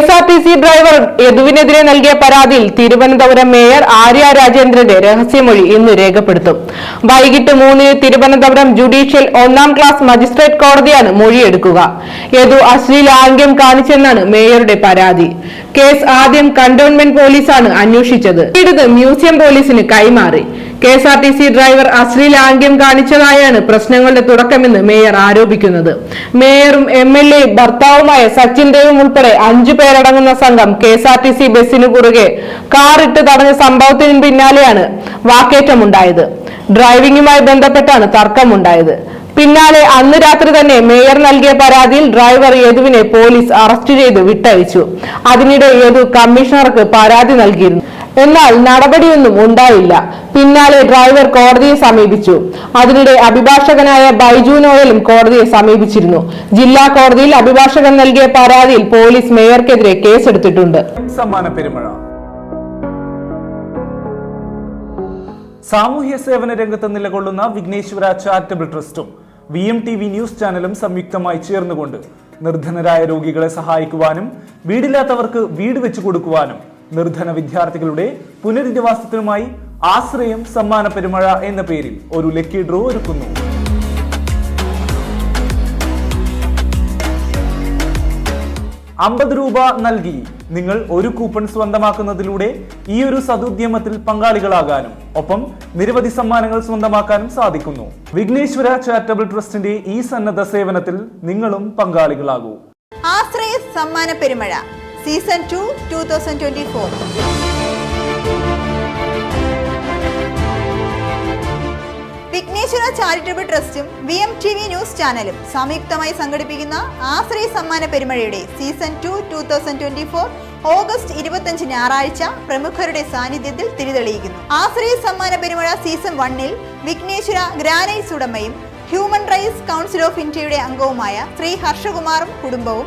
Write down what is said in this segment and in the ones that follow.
S R T C driver യദുവിനെതിരെ നൽകിയ പരാതിയിൽ Thiruvananthapuram mayor Arya രാജേന്ദ്രന്റെ രഹസ്യമൊഴി ഇന്ന് രേഖപ്പെടുത്തും. വൈകിട്ട് മൂന്നിന് തിരുവനന്തപുരം ജുഡീഷ്യൽ ഒന്നാം ക്ലാസ് മജിസ്ട്രേറ്റ് കോടതിയാണ് മൊഴിയെടുക്കുക. യദു അശ്ലീല ആംഗ്യം കാണിച്ചെന്നാണ് മേയറുടെ പരാതി. കേസ് ആദ്യം കന്റോൺമെന്റ് പോലീസാണ് അന്വേഷിച്ചത്. പിന്നീട് മ്യൂസിയം പോലീസിന് കൈമാറി. K S R T C driver അശ്ലീല ആംഗ്യം കാണിച്ചതായാണ് പ്രശ്നങ്ങളുടെ തുടക്കമെന്ന് മേയർ ആരോപിക്കുന്നത്. മേയറും എം എൽ എ ഭർത്താവുമായ സച്ചിൻ ദേവും ഉൾപ്പെടെ അഞ്ചു പേരടങ്ങുന്ന സംഘം K S R T C ബസിനു കുറുകെ കാറിട്ട് തടഞ്ഞ സംഭവത്തിന് പിന്നാലെയാണ് വാക്കേറ്റമുണ്ടായത്. ഡ്രൈവിംഗുമായി ബന്ധപ്പെട്ടാണ് തർക്കമുണ്ടായത്. പിന്നാലെ അന്ന് രാത്രി തന്നെ മേയർ നൽകിയ പരാതിയിൽ ഡ്രൈവർ യദുവിനെ പോലീസ് അറസ്റ്റ് ചെയ്ത് വിട്ടയച്ചു. അതിനിടെ യദു കമ്മീഷണർക്ക് പരാതി നൽകിയിരുന്നു. എന്നാൽ നടപടിയൊന്നും ഉണ്ടായില്ല. പിന്നാലെ ഡ്രൈവർ കോടതിയെ സമീപിച്ചു. അതിനിടെ അഭിഭാഷകനായ ബൈജു നോയലും കോടതിയെ സമീപിച്ചിരുന്നു. ജില്ലാ കോടതിയിൽ അഭിഭാഷകൻ നൽകിയ പരാതിയിൽ പോലീസ് മേയർക്കെതിരെ കേസെടുത്തിട്ടുണ്ട്. സാമൂഹ്യ സേവന രംഗത്ത് നിലകൊള്ളുന്ന Vighneshwara charitable ട്രസ്റ്റും V M T V news ചാനലും സംയുക്തമായി ചേർന്നുകൊണ്ട് നിർധനരായ രോഗികളെ സഹായിക്കുവാനും വീടില്ലാത്തവർക്ക് വീട് വെച്ചു കൊടുക്കുവാനും നിർധന വിദ്യാർത്ഥികളുടെ പുനരധിവാസത്തിനുമായി ആശ്രയം സമ്മാന പെരുമഴ എന്ന പേരിൽ ഒരു ലക്കി ഡ്രോ ഒരുക്കുന്നു. അമ്പത് രൂപ നൽകി നിങ്ങൾ ഒരു കൂപ്പൺ സ്വന്തമാക്കുന്നതിലൂടെ ഈ ഒരു സതുദ്യമത്തിൽ പങ്കാളികളാകാനും ഒപ്പം നിരവധി സമ്മാനങ്ങൾ സ്വന്തമാക്കാനും സാധിക്കുന്നു. വിഘ്നേശ്വര ചാരിറ്റബിൾ ട്രസ്റ്റിന്റെ ഈ സന്നദ്ധ സേവനത്തിൽ നിങ്ങളും പങ്കാളികളാകൂ. ആശ്രയ സമ്മാന പെരുമഴ. Season two two thousand twenty four Vighneshwara charitable ട്രസ്റ്റും V M T V news ചാനലും സംയുക്തമായി സംഘടിപ്പിക്കുന്ന ആശ്രയ സമ്മാന പെരുമഴയുടെ season two two thousand twenty four August ഇരുപത്തഞ്ച് ഞായറാഴ്ച പ്രമുഖരുടെ സാന്നിധ്യത്തിൽ തിരിതെളിയിക്കുന്നു. ആശ്രയ സമ്മാന പെരുമഴ സീസൺ വണ്ണിൽ വിഘ്നേശ്വര ഗ്രാനൈറ്റ്സ് ഉടമയും ഹ്യൂമൻ റൈറ്റ്സ് കൗൺസിൽ ഓഫ് ഇന്ത്യയുടെ അംഗവുമായ ശ്രീ ഹർഷകുമാറും കുടുംബവും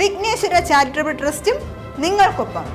വിഘ്നേശ്വര ചാരിറ്റബിൾ ട്രസ്റ്റും നിങ്ങൾക്കൊപ്പം.